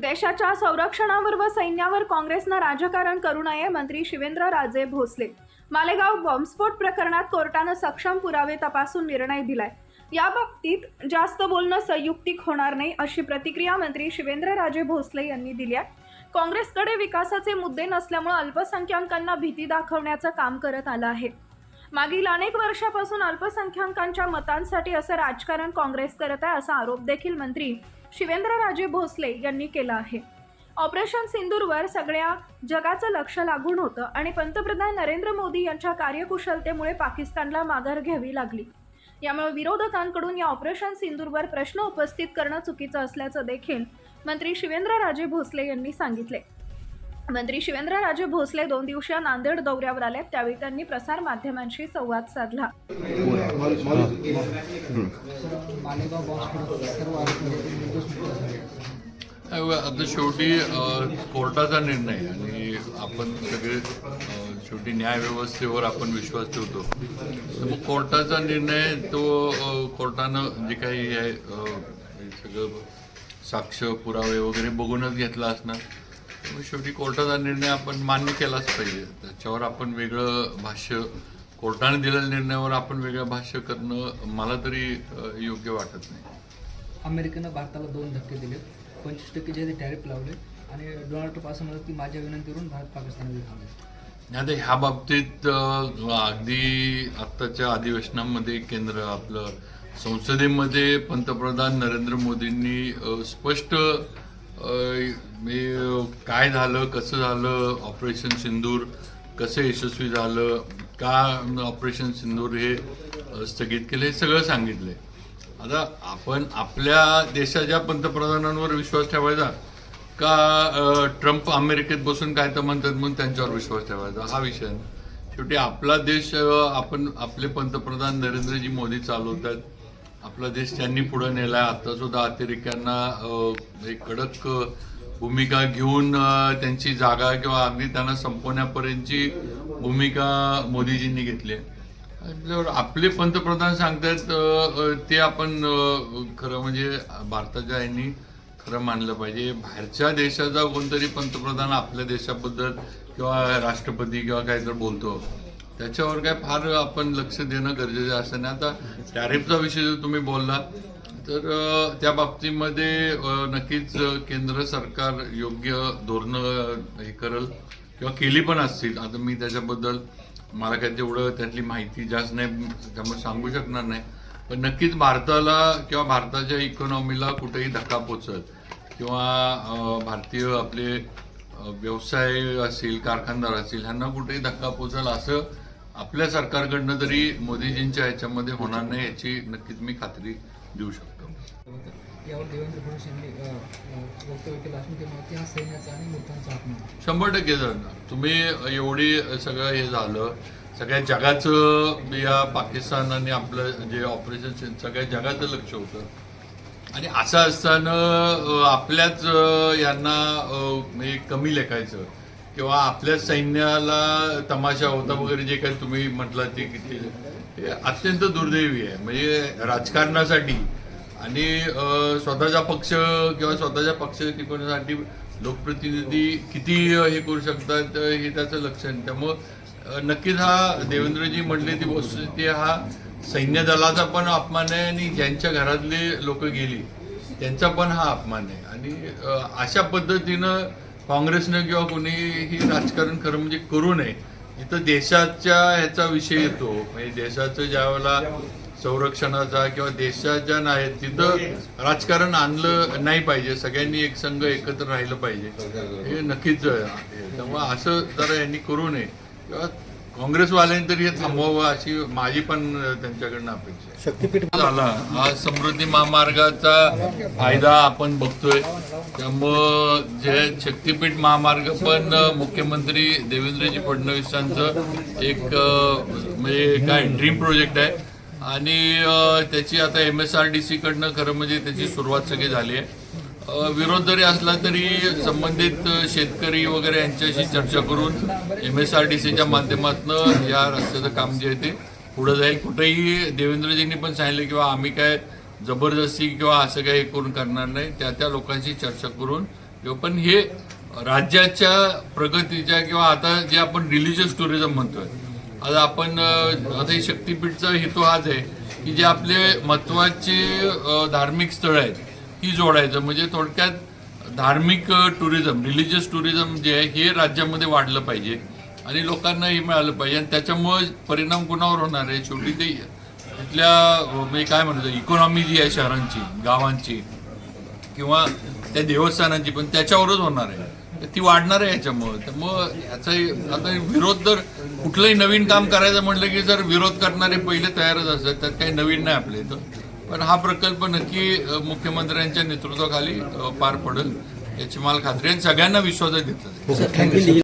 देशाच्या संरक्षणावर व सैन्यावर काँग्रेसनं राजकारण करू नये मंत्री शिवेंद्र राजे भोसले. मालेगाव बॉम्बस्फोट प्रकरणात कोर्टानं सक्षम पुरावे तपासून निर्णय दिलाय. या बाबतीत जास्त बोलणं संयुक्तिक होणार नाही अशी प्रतिक्रिया मंत्री शिवेंद्र राजे भोसले यांनी दिली आहे. काँग्रेसकडे विकासाचे मुद्दे नसल्यामुळे अल्पसंख्याकांना भीती दाखवण्याचं काम करत आलं आहे. मागील अनेक वर्षापासून अल्पसंख्याकांच्या मतांसाठी असं राजकारण काँग्रेस करत आहे असा आरोप देखील मंत्री शिवेंद्रराजे भोसले यांनी केलं आहे. ऑपरेशन सिंदूरवर सगळ्या जगाचं लक्ष लागून होतं आणि पंतप्रधान नरेंद्र मोदी यांच्या कार्यकुशलतेमुळे पाकिस्तानला माघार घ्यावी लागली. यामुळे विरोधकांकडून या ऑपरेशन सिंदूरवर प्रश्न उपस्थित करणं चुकीचं असल्याचं देखील मंत्री शिवेंद्रराजे भोसले यांनी सांगितले. मंत्री शिवेंद्रराजे भोसले दोन दिवसीय नांदेड दौऱ्यावर आले त्यावेळी त्यांनी प्रसार माध्यमांशी संवाद साधला. आता शेवटी कोर्टाचा निर्णय आणि आपण सगळे शेवटी न्यायव्यवस्थेवर आपण विश्वास ठेवतो. तर मग कोर्टाचा निर्णय तो कोर्टानं जे काही आहे सगळं साक्ष पुरावे वगैरे बघूनच घेतला असणार. शेवटी कोर्टाचा निर्णय आपण मान्य केलाच पाहिजे. त्याच्यावर आपण वेगळं भाष्य कोर्टाने दिलेल्या निर्णयावर आपण वेगळं भाष्य करणं मला तरी योग्य वाटत नाही. अमेरिकेनं भारताला दोन धक्के दिले. पंचवीस टक्के जे टॅरिफ लावले. आणि डोनाल्ड ट्रम्प असं म्हणत की माझ्या विनंतीवरून भारत पाकिस्तानमध्ये थांबले. आता ह्या बाबतीत अगदी आत्ताच्या अधिवेशनामध्ये केंद्र आपलं संसदेमध्ये पंतप्रधान नरेंद्र मोदींनी स्पष्ट मी काय झालं कसं झालं ऑपरेशन सिंदूर कसं यशस्वी झालं का ऑपरेशन सिंदूर हे स्थगित केलं हे सगळं सांगितलंय. आता आपण आपल्या देशाच्या पंतप्रधानांवर विश्वास ठेवायचा का ट्रम्प अमेरिकेत बसून काय तर म्हणतात म्हणून त्यांच्यावर विश्वास ठेवायचा हा विषय शेवटी आपला देश आपण आपले पंतप्रधान नरेंद्रजी मोदी चालवतात आपला देश त्यांनी पुढे नेलाय. आता सुद्धा अतिरेक्यांना एक कडक भूमिका घेऊन त्यांची जागा किंवा अगदी त्यांना संपवण्यापर्यंतची भूमिका मोदीजींनी घेतली आहे. आपले पंतप्रधान सांगतात ते आपण खरं म्हणजे भारताच्या यांनी खरं मानलं पाहिजे. बाहेरच्या देशाचा कोणतरी पंतप्रधान आपल्या देशाबद्दल किंवा राष्ट्रपती किंवा काहीतरी बोलतो. त्याच्यावर काय फार आपण लक्ष देणं गरजेचं असतं. असं नाही आता टॅरिफचा विषय जर तुम्ही बोलला तर त्या बाबतीमध्ये नक्कीच केंद्र सरकार योग्य धोरणं हे करल किंवा केली पण असतील. आता मी त्याच्याबद्दल मला काय तेवढं त्यातली माहिती जास्त नाही त्यामुळे सांगू शकणार नाही. पण नक्कीच भारताला किंवा भारताच्या इकॉनॉमीला कुठेही धक्का पोचत किंवा भारतीय आपले व्यवसाय असतील कारखानदार असतील ह्यांना कुठेही धक्का पोचल असं आपल्या सरकारकडनं तरी मोदीजींच्या ह्याच्यामध्ये होणार नाही याची नक्कीच मी खात्री देऊ शकतो. हा शंभर टक्के तुम्ही एवढी सगळं हे झालं सगळ्या जगाचं या पाकिस्तान आणि आपलं जे ऑपरेशन सगळ्या जगाचं लक्ष होतं. आणि असं असताना आपल्याच यांना म्हणजे कमी लेखायचं. किंवा आपल्या सैन्याला तमाशा होता वगैरे जे काही तुम्ही म्हटलं ते किती अत्यंत दुर्दैवी आहे. म्हणजे राजकारणासाठी आणि स्वतःचा पक्ष किंवा स्वतःच्या पक्ष टिकवण्यासाठी लोकप्रतिनिधी किती हे करू शकतात हे त्याचं लक्षण. त्यामुळं नक्कीच हा देवेंद्रजी म्हणले ती वस्तुस्थिती हा सैन्य दलाचा पण अपमान आहे आणि ज्यांच्या घरातले लोक गेली त्यांचा पण हा अपमान आहे. आणि अशा पद्धतीनं काँग्रेसनं किंवा कोणीही राजकारण खरं म्हणजे करू नये इथं देशाच्या ह्याचा विषय येतो. म्हणजे देशाचं ज्या वेळेला संरक्षणाचा किंवा देशाच्या नाही तिथं राजकारण आणलं नाही पाहिजे. सगळ्यांनी एक संघ एकत्र राहिलं पाहिजे. हे नक्कीच आहे. त्यामुळे असं जरा यांनी करू नये. किंवा काँग्रेसवाल्यांनी तरी हे थांबवावं अशी माझी पण त्यांच्याकडनं अपेक्षा आहे. शक्तीपीठ झाला. हा समृद्धी महामार्गाचा फायदा आपण बघतोय. त्यामुळं जे शक्तीपीठ महामार्ग पण मुख्यमंत्री देवेंद्रजी फडणवीसांचं एक म्हणजे काय ड्रीम प्रोजेक्ट आहे. आणि त्याची आता M S R D C कडनं खरं म्हणजे त्याची सुरुवात सगळी झाली आहे. विरोध जरी असला तरी संबंधित शेतकरी वगैरे यांच्याशी चर्चा करून एम एस आर डी सीच्या माध्यमातून या रस्त्याचं काम जे आहे ते पुढं जाईल. कुठेही देवेंद्रजींनी पण सांगितलं किंवा आम्ही काय जबरदस्ती किंवा असं काही करून करणार नाही. त्या त्या लोकांशी चर्चा करून किंवा पण हे राज्याच्या प्रगतीच्या किंवा आता जे आपण रिलिजियस टुरिझम म्हणतोय आता आपण आता हे शक्तीपीठचा हेतू हाच आहे की जे आपले महत्त्वाचे धार्मिक स्थळ आहेत ही जोडायचं म्हणजे थोडक्यात धार्मिक टुरिझम रिलिजियस टुरिझम जे आहे हे राज्यामध्ये वाढलं पाहिजे आणि लोकांना हे मिळालं पाहिजे आणि त्याच्यामुळे परिणाम कुणावर होणार आहे? शेवटी ते तिथल्या मी म्हणजे काय म्हणतो इकॉनॉमी जी आहे शहरांची गावांची किंवा त्या देवस्थानांची पण त्याच्यावरच होणार आहे. तर ती वाढणार आहे याच्यामुळं. मग ह्याचा आता विरोध जर कुठलंही नवीन काम करायचं म्हटलं की जर विरोध करणारे पहिले तयारच असतात त्यात काही नवीन नाही आपल्या इथं. पण हा प्रकल्प नक्की मुख्यमंत्र्यांच्या नेतृत्वाखाली पार पडेल याची मला खात्री आहे. आणि सगळ्यांना विश्वास घेतला